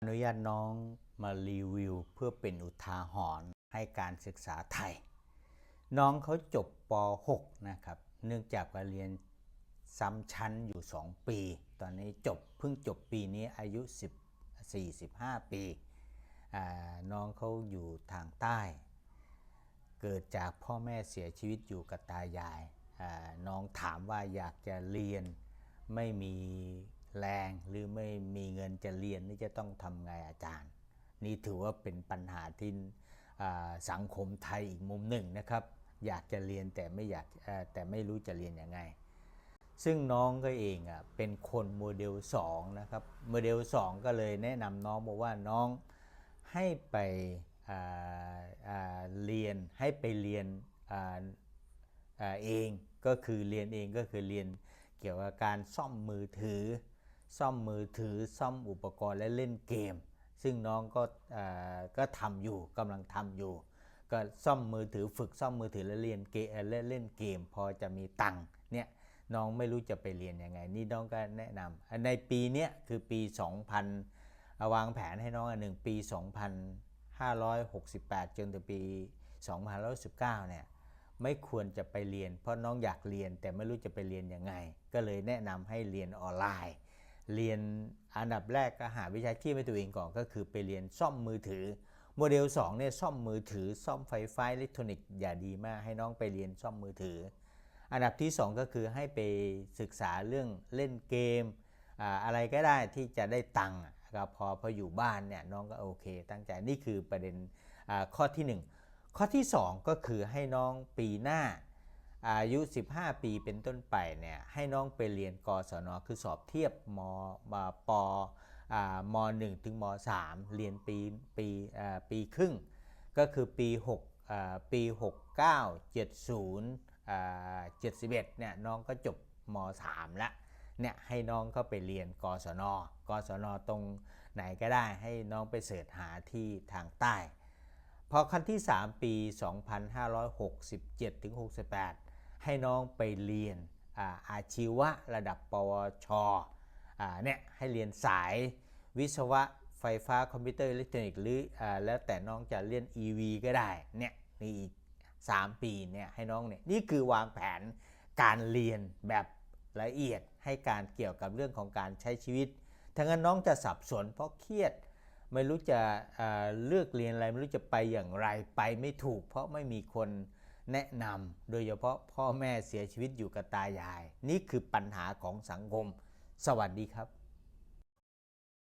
อนุญาตน้องมารีวิวเพื่อเป็นอุทาหรณ์ให้การศึกษาไทย น้องเขาจบป .6 นะครับ เนื่องจากว่าเรียนซ้ำชั้นอยู่ 2 ปี ตอนนี้จบเพิ่งจบปีนี้อายุ10 45ปีอ่าน้องเขาอยู่ทางใต้ เกิดจากพ่อแม่เสียชีวิตอยู่กับตายาย น้องถามว่าอยากจะเรียนไม่มี แรงหรือไม่มีเงินจะเรียนนี่จะต้องทำไงอาจารย์ นี่ถือว่าเป็นปัญหาที่สังคมไทยอีกมุมหนึ่งนะครับ อยากจะเรียนแต่ไม่อยากแต่ไม่รู้จะเรียนยังไง ซึ่งน้องก็เองอะเป็นคนโมเดล2นะครับโมเดล2 ก็เลยแนะนำน้องบอกว่าน้องให้ไปเรียนให้ไปเรียนออเองก็คือเรียนเองก็คือเรียนเกี่ยวกับการซ่อมมือถือ ซ่อมมือถือซ่อมอุปกรณ์และเล่นเกม ซึ่งน้องก็ก็ทำอยู่กำลังทำอยู่ ก็ซ่อมมือถือฝึกซ่อมมือถือและเรียนเกมและเล่นเกม พอจะมีตังค์เนี่ยน้องไม่รู้จะไปเรียนยังไง นี่น้องก็แนะนำในปีเนี้ยคือปี 2000าวางแผนให้น้องอันหนึ่งปี 2568 จนถึงปี 2519เนี่ยไม่ควรจะไปเรียน เพราะน้องอยากเรียนแต่ไม่รู้จะไปเรียนยังไง ก็เลยแนะนำให้เรียนออนไลน์ เรียนอันดับแรกก็หาวิชาชีพให้ตัวเองก่อนก็คือไปเรียนซ่อมมือถือ โมเดล2เนี่ยซ่อมมือถือ ซ่อมไฟฟ้าอิเล็กทรอนิกส์อย่าดีมากให้น้องไปเรียนซ่อมมือถือ อันดับที่ 2 ก็คือให้ไปศึกษาเรื่องเล่นเกม อะไรก็ได้ที่จะได้ตังค์อะก็พอพออยู่บ้านเนี่ยน้องก็โอเค ตั้งใจนี่คือประเด็นข้อที่ 1 ข้อที่ 2 ก็คือให้น้องปีหน้า อายุ 15 ปีเป็นต้นไปเนี่ยให้น้องไปเรียนกศนคือสอบเทียบมมปอ่าม1ถึงม3เรียนปีปีปีครึ่ง ก็คือปี6อ่าปี69 70 71เนี่ยน้องก็จบม3แล้วเนี่ยให้น้องเข้าไปเรียนกศนกศนตรงไหนก็ได้ให้น้องไปเสิร์ชหาที่ทางใต้ พอขั้นที่ 3 ปี 2567ถึง68 ให้น้องไปเรียนอาอาชีวะระดับปวชเนี่ยให้เรียนสายวิศวะไฟฟ้าคอมพิวเตอร์อิเล็กทรอนิกส์หรืออแล้วแต่น้องจะเรียน EV ก็ได้เนี่ยนี่อีก 3 ปีเนี่ยให้น้องเนี่ยนี่คือวางแผนการเรียนแบบละเอียดให้การเกี่ยวกับเรื่องของการใช้ชีวิตทั้างนั้นน้องจะสับสนเพราะเครียดไม่รู้จะเเลือกเรียนอะไร ไม่รู้จะไปอย่างไรไปไม่ถูก เพราะไม่มีคน แนะนำโดยเฉพาะพ่อแม่เสียชีวิตอยู่กับตายาย นี่คือปัญหาของสังคม สวัสดีครับ